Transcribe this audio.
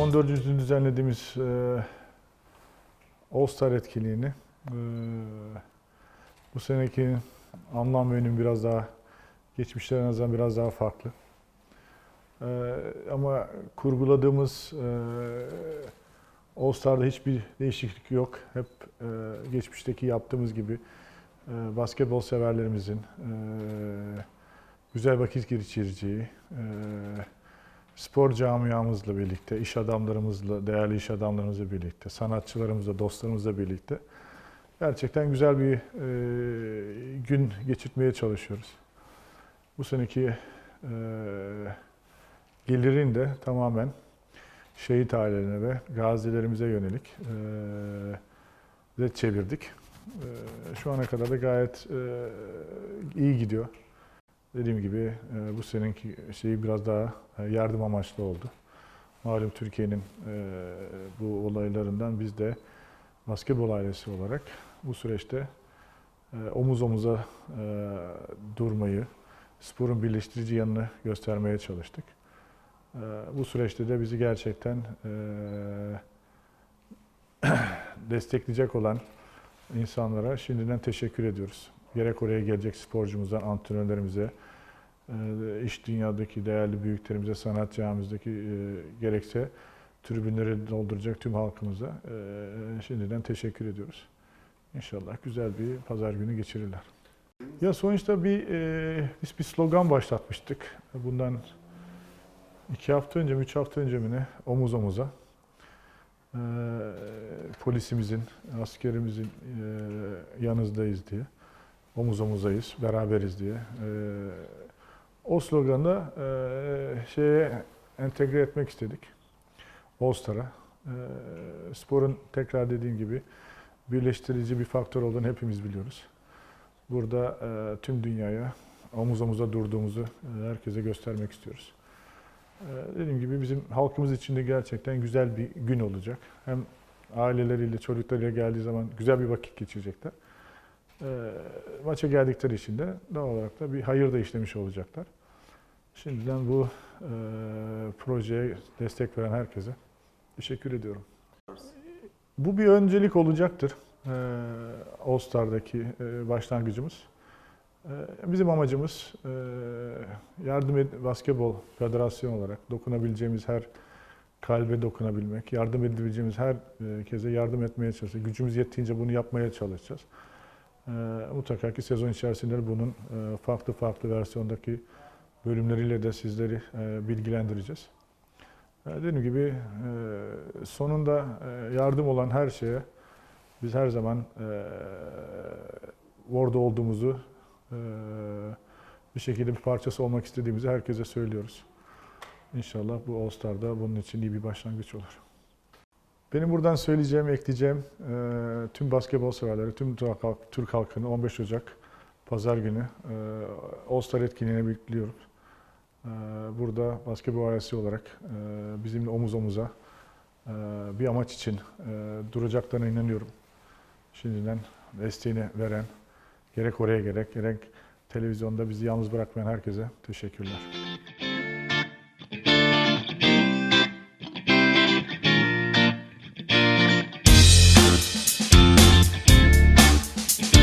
14. düzenlediğimiz e, All Star etkinliğini e, bu seneki anlam ve önüm biraz daha geçmişlere nazaran biraz daha farklı. E, ama kurguladığımız e, All Star'da hiçbir değişiklik yok. Hep e, geçmişteki yaptığımız gibi e, basketbol severlerimizin e, güzel vakit geçireceği, e, spor camiamızla birlikte, iş adamlarımızla, değerli iş adamlarımızla birlikte, sanatçılarımızla, dostlarımızla birlikte gerçekten güzel bir e, gün geçirtmeye çalışıyoruz. Bu seneki e, gelirin de tamamen şehit ailelerine ve gazilerimize yönelik e, de çevirdik. E, şu ana kadar da gayet e, iyi gidiyor. Dediğim gibi e, bu seneki şeyi biraz daha e, yardım amaçlı oldu. Malum Türkiye'nin e, bu olaylarından biz de basketbol ailesi olarak bu süreçte omuz omuza durmayı, sporun birleştirici yanını göstermeye çalıştık. Bu süreçte de bizi gerçekten destekleyecek olan insanlara şimdiden teşekkür ediyoruz. Gerek oraya gelecek sporcumuzdan antrenörlerimize, e, iş dünyadaki değerli büyüklerimize, sanat camiamizdeki e, gerekse tribünleri dolduracak tüm halkımıza e, şimdiden teşekkür ediyoruz. İnşallah güzel bir pazar günü geçirirler. Ya sonuçta bir biz bir slogan başlatmıştık. Bundan iki hafta önce üç hafta önce mi ne? Omuz omuza. E, polisimizin, askerimizin e, yanınızdayız diye. Omuz omuzayız, beraberiz diye. E, o sloganı da e, şeye entegre etmek istedik. All Star'a. E, sporun tekrar dediğim gibi birleştirici bir faktör olduğunu hepimiz biliyoruz. Burada e, tüm dünyaya omuz omuza durduğumuzu e, herkese göstermek istiyoruz. E, dediğim gibi bizim halkımız için de gerçekten güzel bir gün olacak. Hem aileleriyle, çocuklarıyla geldiği zaman güzel bir vakit geçirecekler. E, maça geldikleri için de doğal olarak da bir hayır da işlemiş olacaklar. Şimdiden bu e, projeye destek veren herkese teşekkür ediyorum. Bu bir öncelik olacaktır. E, All Star'daki e, başlangıcımız. E, bizim amacımız e, yardım et, basketbol federasyonu olarak dokunabileceğimiz her kalbe dokunabilmek, yardım edebileceğimiz her e, yardım etmeye çalışacağız. Gücümüz yettiğince bunu yapmaya çalışacağız. E, mutlaka ki sezon içerisinde bunun e, farklı farklı versiyondaki bölümleriyle de sizleri e, bilgilendireceğiz. E, dediğim gibi e, sonunda e, yardım olan her şeye biz her zaman e, orada olduğumuzu e, bir şekilde bir parçası olmak istediğimizi herkese söylüyoruz. İnşallah bu All Star'da bunun için iyi bir başlangıç olur. Benim buradan söyleyeceğim, ekleyeceğim e, tüm basketbol severleri, tüm Türk, halk, Türk halkını 15 Ocak Pazar günü e, All Star etkinliğine bekliyorum. E, burada basketbol ailesi olarak e, bizimle omuz omuza bir amaç için e, duracaklarına inanıyorum. Şimdiden desteğini veren, gerek oraya gerek gerek televizyonda bizi yalnız bırakmayan herkese teşekkürler.